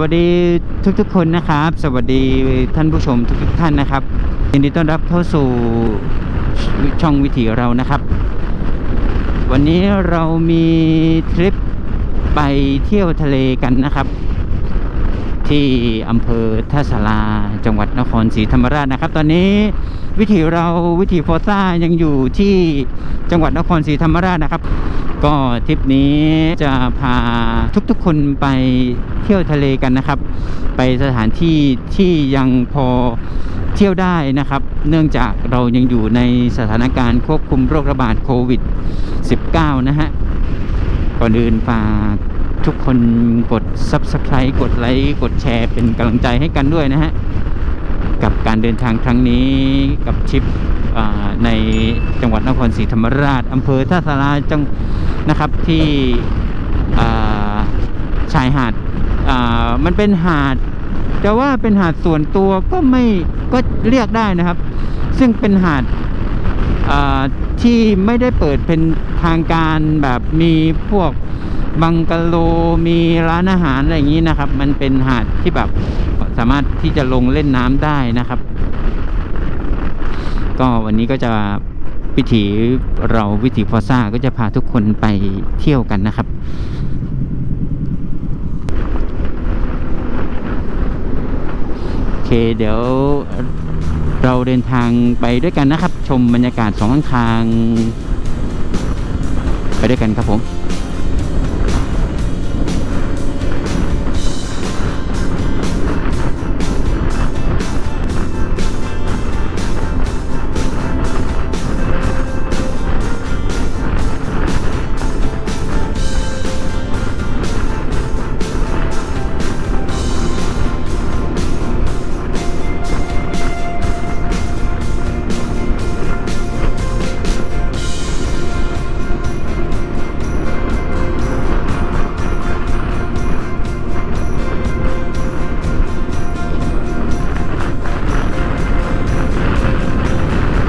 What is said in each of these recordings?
วัสดีทุกๆคนนะครับ สวัสดีท่านผู้ชมทุกๆท่านนะครับยินดีต้อนรับเข้าสู่ช่องวิถีเรานะครับ วันนี้เรามีทริปไปเที่ยวทะเลกันนะครับ ที่อำเภอท่าสาราจังหวัดนครศรีธรรมราชนะครับ ตอนนี้วิถีเราวิถีโฟซ่ายังอยู่ที่จังหวัดนครศรีธรรมราชนะครับ ก็ทริปนี้จะพาทุกๆคนไปเที่ยวทะเลกันนะครับ ไปสถานที่ที่ยังพอเที่ยวได้นะครับ เนื่องจากเรายังอยู่ในสถานการณ์ควบคุมโรคระบาดโควิด -19 นะฮะ ก่อนอื่นฝากทุกคนกด Subscribe กดไลค์ กดแชร์เป็นกำลังใจให้กันด้วยนะฮะ กับการเดินทางครั้งนี้กับทริปในจังหวัดนครศรีธรรมราชอำเภอท่าสาราจัง นะครับที่ชายหาดมันเป็นหาดจะว่าเป็นหาดส่วนตัวก็ไม่ก็เรียกได้นะครับ ซึ่งเป็นหาดที่ไม่ได้เปิดเป็นทางการแบบมีพวกบังกะโลมีร้านอาหารอะไรอย่างนี้นะครับ มันเป็นหาดที่แบบสามารถที่จะลงเล่นน้ำได้นะครับ ก็วันนี้ก็จะ วิถีเราวิถีฟอซ่าก็จะพาทุกคนไปเที่ยวกันนะครับโอเคเดี๋ยวเราเดินทางไปด้วยกันนะครับ ชมบรรยากาศสองข้างทาง ไปด้วยกันครับผม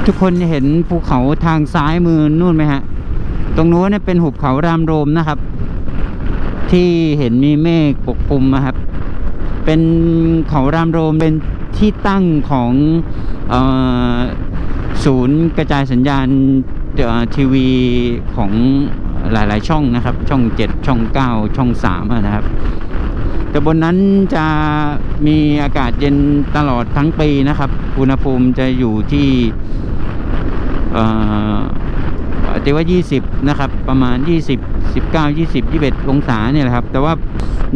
ทุกคนเห็นภูเขาทางซ้ายมือนู่นไหมฮะ ตรงนู้นเนี่เป็นหุบเขารามโรมนะครับ ที่เห็นมีเมฆปกคลุมนะครับ เป็นเขารามโรมเป็นที่ตั้งของออศูนย์กระจายสัญญาณทีวีของหลาย ๆ ช่องนะครับ ช่อง 7 ช่อง 9 ช่อง3นะครับแต่บนนั้นจะมีอากาศเย็นตลอดทั้งปีนะครับ อุณหภูมิจะอยู่ที่ เอ่อเรียกว่า 20 นะครับ ประมาณ 20 19 20 21 องศาเนี่ยแหละครับ แต่ว่า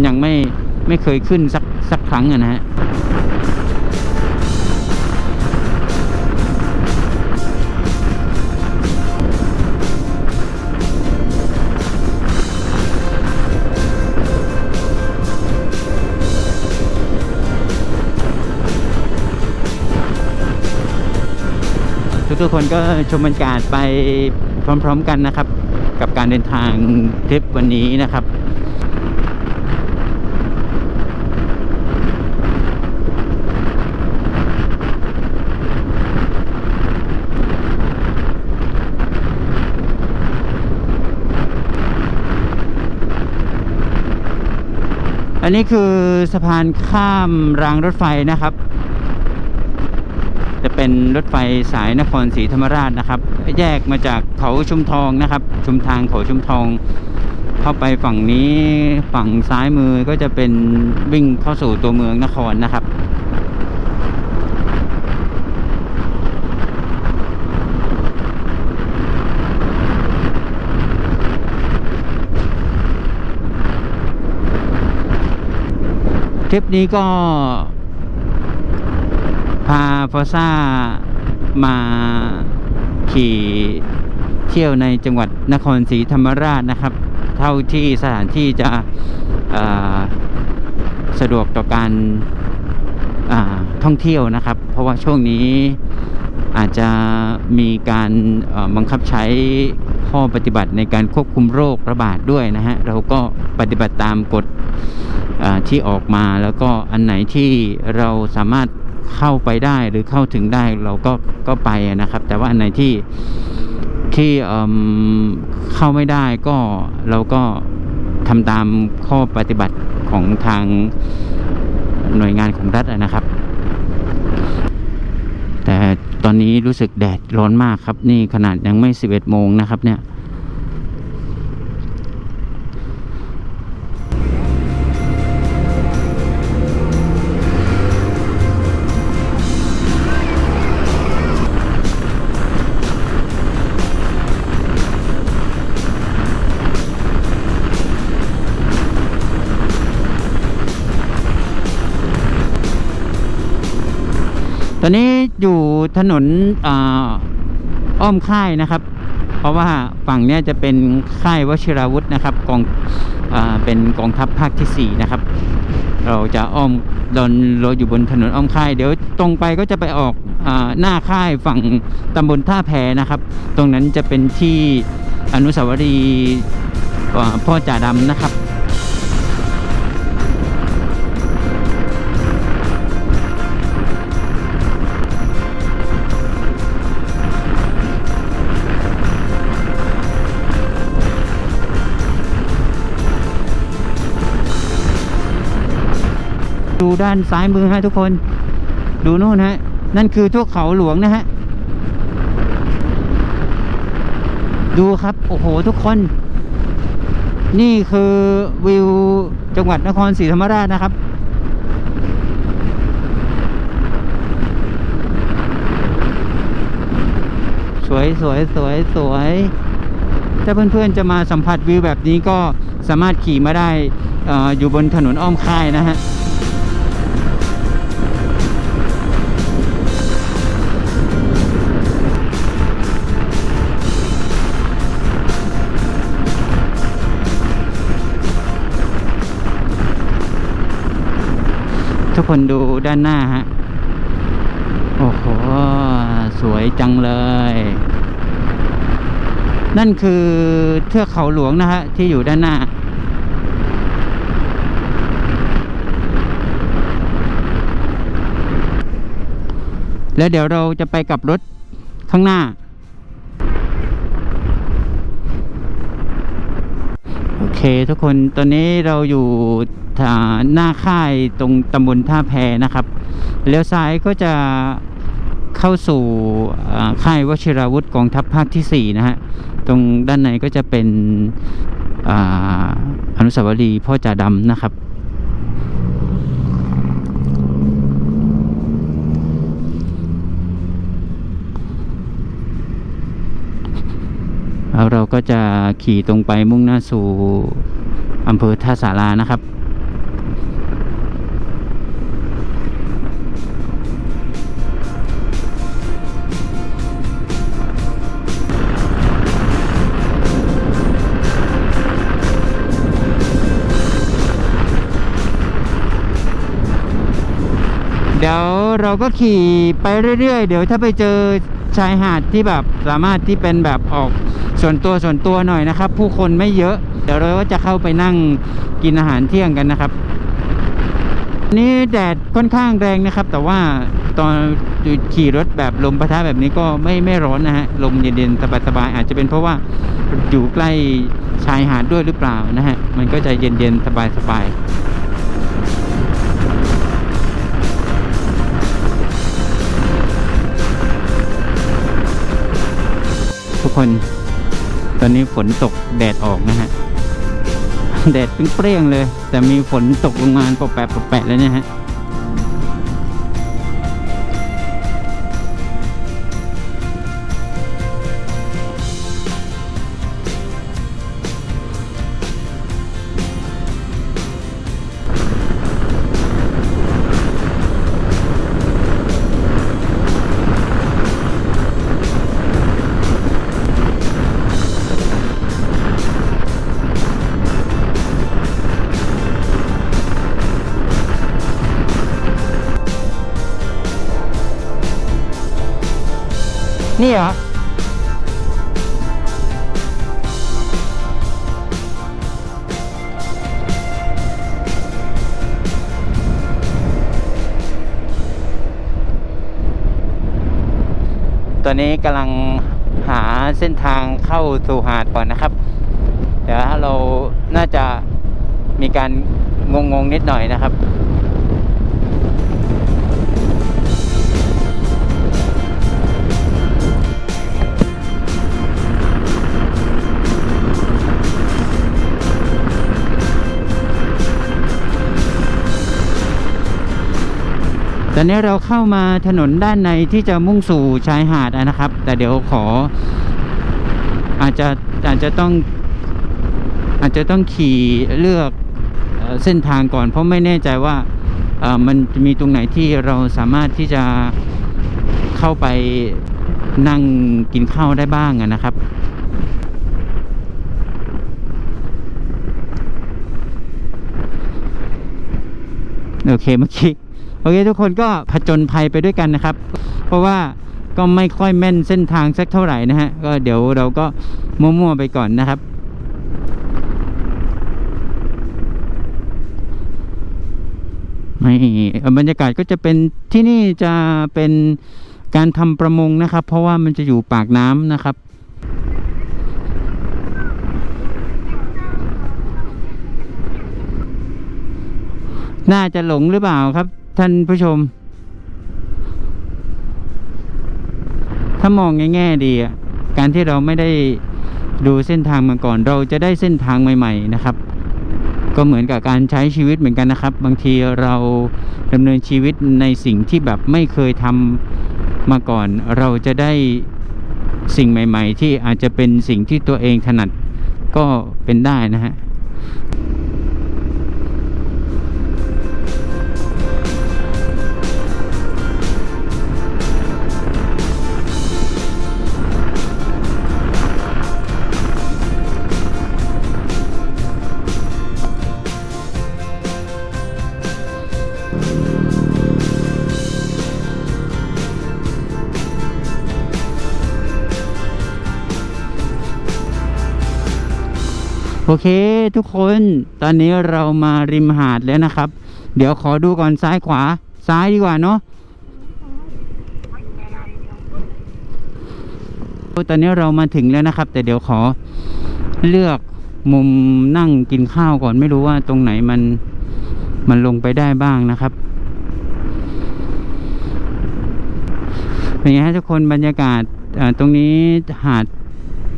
ยังไม่ไม่เคยขึ้นสักสักครั้งอะนะฮะ ทุกๆคนก็ชมบรรยากาศไปพร้อมๆกันนะครับ กับการเดินทางทริปวันนี้นะครับอันนี้คือสะพานข้ามรางรถไฟนะครับ จะเป็นรถไฟสายนครศรีธรรมราชนะครับ แยกมาจากเขาชุมทองนะครับ ชุมทางเขาชุมทอง เข้าไปฝั่งนี้ฝั่งซ้ายมือก็จะเป็นวิ่งเข้าสู่ตัวเมืองนครนะครับทริปนี้ก็ พาฟอซ่ามาขี่เที่ยวในจังหวัดนครศรีธรรมราชนะครับ เท่าที่สถานที่จะสะดวกต่อการาท่องเที่ยวนะครับ เพราะว่าช่วงนี้อาจจะมีการบังคับใช้ข้อปฏิบัติในการควบคุมโรคระบาดด้วยนะฮะเราก็ปฏิบัติตามกฎที่ออกมาแล้วก็อันไหนที่เราสามารถ เข้าไปได้หรือเข้าถึงได้เราก็ก็ไปนะครับ แต่ว่าอันไหนที่ที่เข้าไม่ได้ก็เราก็ทำตามข้อปฏิบัติของทางหน่วยงานของรัฐนะครับ แต่ตอนนี้รู้สึกแดดร้อนมากครับ นี่ขนาดยังไม่ 11 โมงนะครับเนี่ย ถนนอ,อ้อมค่ายนะครับ เพราะว่าฝั่งเนี้ยจะเป็นค่ายวชิราวุธนะครับกองอเป็นกองทัพภาคที่สี่นะครับ เราจะอ้อมเดนเราอยู่บนถนนอ้อมค่าย เดี๋ยวตรงไปก็จะไปออกอหน้าค่ายฝั่งตำบลท่าแพนะครับ ตรงนั้นจะเป็นที่อนุสาวรีย์พ่อจ่าดำนะครับ ด้านซ้ายมือฮะทุกคน ดูนู่นฮะ นั่นคือทั่วเขาหลวงนะฮะ ดูครับ โอ้โห ทุกคน นี่คือวิวจังหวัดนครศรีธรรมราชนะครับสวยสวยสวยสวย ถ้าเพื่อนๆจะมาสัมผัสวิวแบบนี้ก็สามารถขี่มาได้อออยู่บนถนนอ้อมค่ายนะฮะ คนดูด้านหน้าฮะ โอ้โห สวยจังเลย นั่นคือเทือกเขาหลวงนะฮะ ที่อยู่ด้านหน้า แล้วเดี๋ยวเราจะไปกับรถข้างหน้า โอเคทุกคนตอนนี้เราอยู่หน้าค่ายตรงตำบลท่าแพนะครับเลี้ยวซ้ายก็จะเข้าสู่ค่ายวชิราวุธกองทัพภาคที่ 4 นะฮะ ตรงด้านในก็จะเป็นออนุสาวรีย์พ่อจ่าดำนะครับ แล้วเราก็จะขี่ตรงไปมุ่งหน้าสู่อำเภอท่าสารานะครับเดี๋ยวเราก็ขี่ไปเรื่อยๆ เดี๋ยวถ้าไปเจอชายหาดที่แบบสามารถที่เป็นแบบออก ส่วนตัวส่วนตัวหน่อยนะครับ ผู้คนไม่เยอะ เดี๋ยวเราก็จะเข้าไปนั่งกินอาหารเที่ยงกันนะครับ นี่แดดค่อนข้างแรงนะครับ แต่ว่าตอนขี่รถแบบลมปะทะแบบนี้ก็ไม่ไม่ร้อนนะฮะลมเย็นๆสบายๆอาจจะเป็นเพราะว่าอยู่ใกล้ชายหาดด้วยหรือเปล่านะฮะมันก็จะเย็นๆสบายๆทุกคน อนนี้ฝนตกแดดออกนะฮะ แดดเปรี้ยงเลย แต่มีฝนตกลงมาปะแปะปะแปะแล้วเนี่ยฮะ ตอนนี้กำลังหาเส้นทางเข้าสู่หาดก่อนนะครับ เดี๋ยวเราน่าจะมีการงงๆนิดหน่อยนะครับ ตอนนี้เราเข้ามาถนนด้านในที่จะมุ่งสู่ชายหาดนะครับ แต่เดี๋ยวขอ อาจจะอาจจะต้อง อาจจะต้องขี่เลือกเส้นทางก่อน เพราะไม่แน่ใจว่ามันมีตรงไหนที่เราสามารถที่จะเข้าไปนั่งกินข้าวได้บ้างนะครับโอเคเมื่อกี้ อเคทุกคนก็ผจญภัยไปด้วยกันนะครับ เพราะว่าก็ไม่ค่อยแม่นเส้นทางสักเท่าไหร่นะฮะ ก็เดี๋ยวเราก็มั่วๆไปก่อนนะครับ ไม่บรรยากาศก็จะเป็นที่นี่จะเป็นการทำประมงนะครับ เพราะว่ามันจะอยู่ปากน้ำนะครับน่าจะหลงหรือเปล่าครับ ท่านผู้ชม ถ้ามองแง่ดีอะการที่เราไม่ได้ดูเส้นทางมาก่อน เราจะได้เส้นทางใหม่ ๆ นะครับ ก็เหมือนกับการใช้ชีวิตเหมือนกันนะครับ บางทีเราดำเนินชีวิตในสิ่งที่แบบไม่เคยทำมาก่อน เราจะได้สิ่งใหม่ ๆ ที่อาจจะเป็นสิ่งที่ตัวเองถนัดก็เป็นได้นะฮะ โอเคทุกคนตอนนี้เรามาริมหาดแล้วนะครับ เดี๋ยวขอดูก่อนซ้ายขวาซ้ายดีกว่าเนาะตอนนี้เรามาถึงแล้วนะครับ แต่เดี๋ยวขอเลือกมุมนั่งกินข้าวก่อนไม่รู้ว่าตรงไหนมันมันลงไปได้บ้างนะครับเป็นไงฮะทุกคนบรรยากาศตรงนี้หาด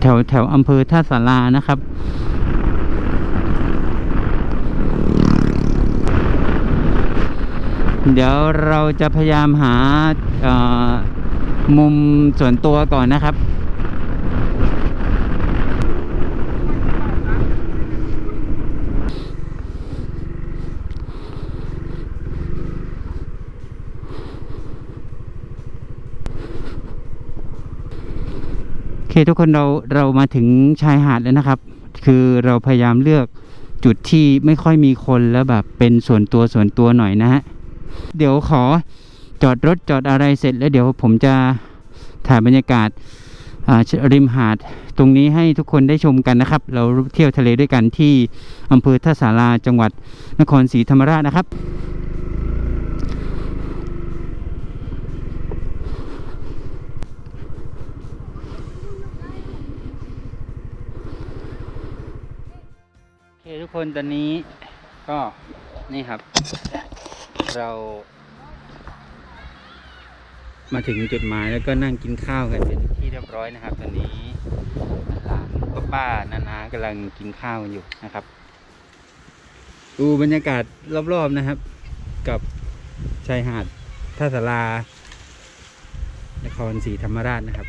แถวแถวอำเภอท่าสารานะครับ เดี๋ยวเราจะพยายามหามุมส่วนตัวก่อนนะครับ โอเคทุกคนเราเรามาถึงชายหาดแล้วนะครับ คือเราพยายามเลือกจุดที่ไม่ค่อยมีคนแล้วแบบเป็นส่วนตัวส่วนตัวหน่อยนะฮะ เดี๋ยวขอจอดรถจอดอะไรเสร็จแล้วเดี๋ยวผมจะถ่ายบรรยากาศาริมหาดตรงนี้ให้ทุกคนได้ชมกันนะครับ เราเที่ยวทะเลด้วยกันที่อำเภอท่าสาราจังหวัดนครศรีธรรมราชนะครับโอเคทุกคนตอนนี้ก็นี่ครับ เรามาถึงจุดหมายแล้วก็นั่งกินข้าวกันเป็นที่เรียบร้อยนะครับ ตอนนี้หลานป้าป้าๆนานาๆกำลังกินข้าวกันอยู่นะครับ ดูบรรยากาศรอบๆนะครับ กับชายหาดท่าสารานครศรีธรรมราชนะครับ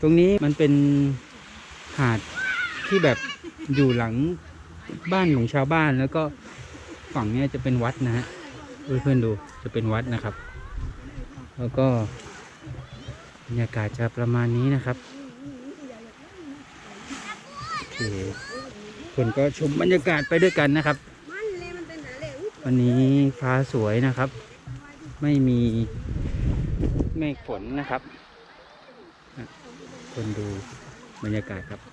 ตรงนี้มันเป็นหาดที่แบบอยู่หลังบ้านของชาวบ้านแล้วก็ฝั่งนี้จะเป็นวัดนะฮะเพื่อนๆดูจะเป็นวัดนะครับ แล้วก็บรรยากาศจะประมาณนี้นะครับคนก็ชมบรรยากาศไปด้วยกันนะครับ วันนี้ฟ้าสวยนะครับ ไม่มีเมฆฝนนะครับ คนดูบรรยากาศครับ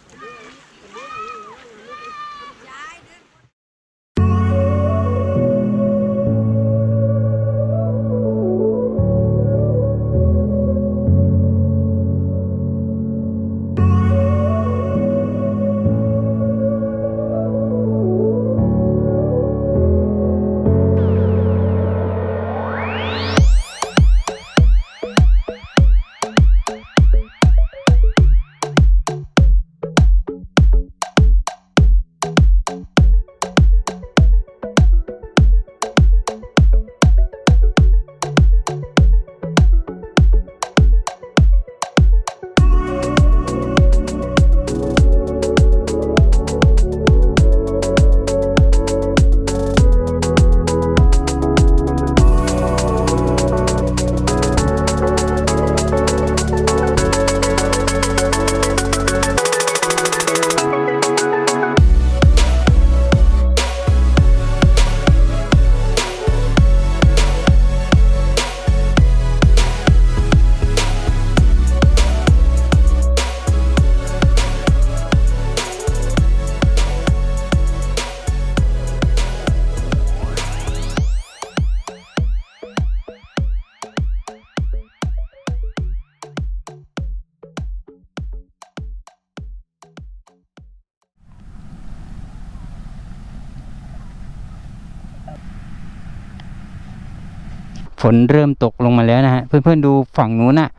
นเริ่มตกลงมาแล้วนะฮะ เพื่อนๆดูฝั่งนู้นน่ะ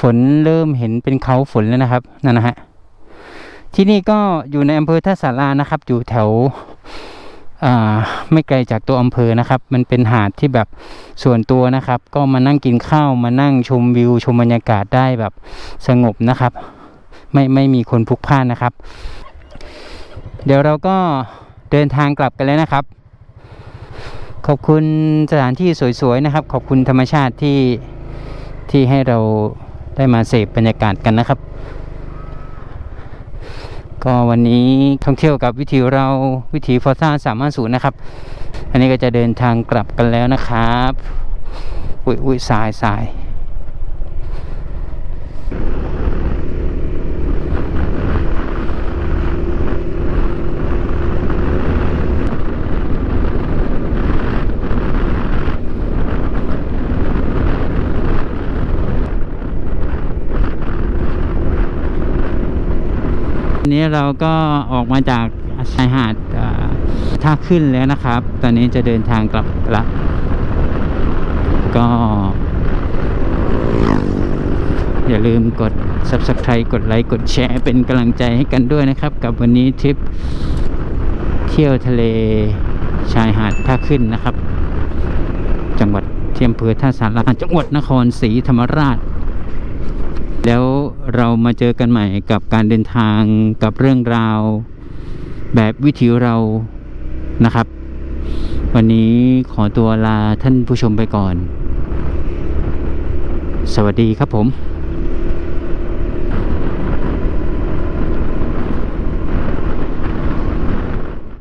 ฝนเริ่มเห็นเป็นเขาฝนแล้วนะครับนั่นนะฮะที่นี่ก็อยู่ในอำเภอท่าสารานะครับ อยู่แถวอ่าไม่ไกลจากตัวอำเภอนะครับ มันเป็นหาดที่แบบส่วนตัวนะครับ ก็มานั่งกินข้าวมานั่งชมวิว ชมบรรยากาศได้แบบสงบนะครับ ไม่ไม่มีคนพลุกพล่านนะครับ เดี๋ยวเราก็เดินทางกลับกันแล้วนะครับ ขอบคุณสถานที่สวยๆนะครับ ขอบคุณธรรมชาติที่ที่ให้เราได้มาเสพบรรยากาศกันนะครับ ก็วันนี้ท่องเที่ยวกับวิถีเราวิถีฟอซ่าสามารถสูนนะครับ อันนี้ก็จะเดินทางกลับกันแล้วนะครับ อุ้ยอุ้ยสายสาย วันนี้เราก็ออกมาจากชายหาดท่าขึ้นแล้วนะครับ ตอนนี้จะเดินทางกลับละ ก็ อย่าลืมกด subscribe กดไลค์กดแชร์เป็นกำลังใจให้กันด้วยนะครับ กับวันนี้ทริปเที่ยวทะเลชายหาดท่าขึ้นนะครับ จังหวัดเทียมเภอท่าสาราจังหวัดนครศรีธรรมราช แล้วเรามาเจอกันใหม่กับการเดินทางกับเรื่องราว แบบวิถีเรานะครับ วันนี้ขอตัวลาท่านผู้ชมไปก่อน สวัสดีครับผม